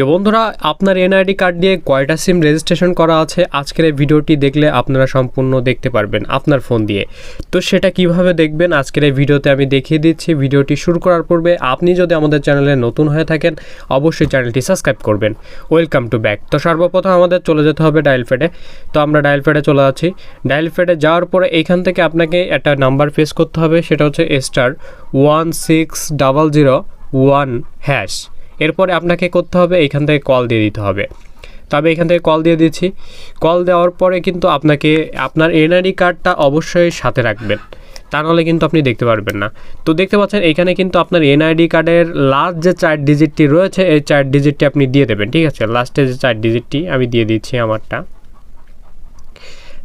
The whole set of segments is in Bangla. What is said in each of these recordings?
প্রিয় বন্ধুরা, আপনার এনআইডি কার্ড দিয়ে কয়টা সিম রেজিস্ট্রেশন করা আছে? আজকের এই ভিডিওটি দেখলে আপনারা সম্পূর্ণ দেখতে পারবেন আপনার ফোন দিয়ে। তো সেটা কীভাবে দেখবেন? আজকের এই ভিডিওতে আমি দেখিয়ে দিচ্ছি। ভিডিওটি শুরু করার পূর্বে আপনি যদি আমাদের চ্যানেলে নতুন হয়ে থাকেন, অবশ্যই চ্যানেলটি সাবস্ক্রাইব করবেন। Welcome to back. তো সর্বপ্রথম আমাদের চলে যেতে হবে ডায়াল ফেডে তো আমরা ডায়াল ফেডে চলে আছি ডায়াল ফেডে যাওয়ার পরে এইখান থেকে আপনাকে একটা নাম্বার ফেস করতে হবে। সেটা হচ্ছে star one six double zero one hash এরপরে আপনাকে করতে হবে এইখান থেকে কল দিয়ে দিতে হবে। তবে এখান থেকে কল দিয়ে দিচ্ছি। কল দেওয়ার পরে কিন্তু আপনাকে আপনার এনআইডি কার্ডটা অবশ্যই সাথে রাখবেন। তা নাহলে কিন্তু আপনি দেখতে পারবেন না। তো দেখতে পাচ্ছেন, এখানে কিন্তু আপনার এনআইডি কার্ডের লাস্ট যে চার ডিজিটটি রয়েছে, এই চার ডিজিটটি আপনি দিয়ে দেবেন, ঠিক আছে? লাস্টে যে চার ডিজিটটি আমি দিয়ে দিচ্ছি আমারটা।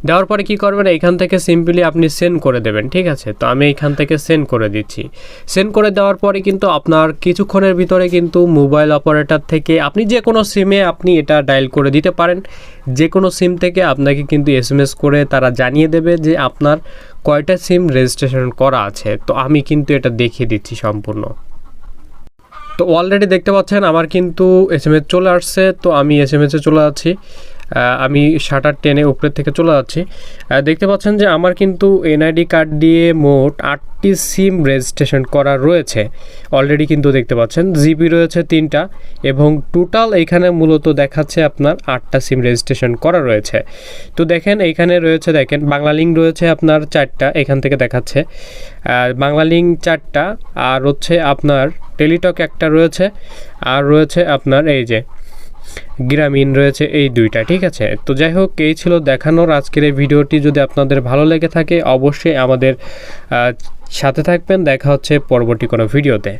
দেওয়ার পরে কি করবেন? এখান থেকে সিম্পলি আপনি সেন্ড করে দেবেন ঠিক আছে? তো আমি এখান থেকে সেন্ড করে দিচ্ছি। সেন্ড করে দেওয়ার পরে কিন্তু আপনার কিছুক্ষণের ভিতরে কিন্তু মোবাইল অপারেটর থেকে আপনি যে কোনো সিমে আপনি এটা ডায়াল করে দিতে পারেন। যে কোনো সিম থেকে আপনাকে কিন্তু এস করে তারা জানিয়ে দেবে যে আপনার কয়টা সিম রেজিস্ট্রেশন করা আছে। তো আমি কিন্তু এটা দেখিয়ে দিচ্ছি সম্পূর্ণ। তো অলরেডি দেখতে পাচ্ছেন আমার কিন্তু এস চলে আসছে। তো আমি এস চলে আহ, আমি শাটার টেনে উপরের থেকে চলে যাচ্ছি। দেখতে পাচ্ছেন যে আমার কিন্তু এনআইডি কার্ড দিয়ে মোট আটটি সিম রেজিস্ট্রেশন করা রয়েছে। অলরেডি কিন্তু দেখতে পাচ্ছেন, জিবি রয়েছে তিনটা এবং টোটাল এখানে মূলত দেখাচ্ছে আপনার আটটা সিম রেজিস্ট্রেশন করা রয়েছে। তো দেখেন এইখানে রয়েছে, দেখেন, বাংলা লিঙ্ক রয়েছে আপনার চারটা, এখান থেকে দেখাচ্ছে। বাংলা লিঙ্ক চারটা, আর হচ্ছে আপনার টেলিটক একটা রয়েছে, আর রয়েছে আপনার এই যে গ্রামীণ রয়েছে এই দুইটা, ঠিক আছে? তো যাই হোক, এই ছিল দেখানোর আজকের এই ভিডিওটি। যদি আপনাদের ভালো লেগে থাকে, অবশ্যই আমাদের সাথে থাকবেন। দেখা হচ্ছে পরবর্তী কোনো ভিডিওতে।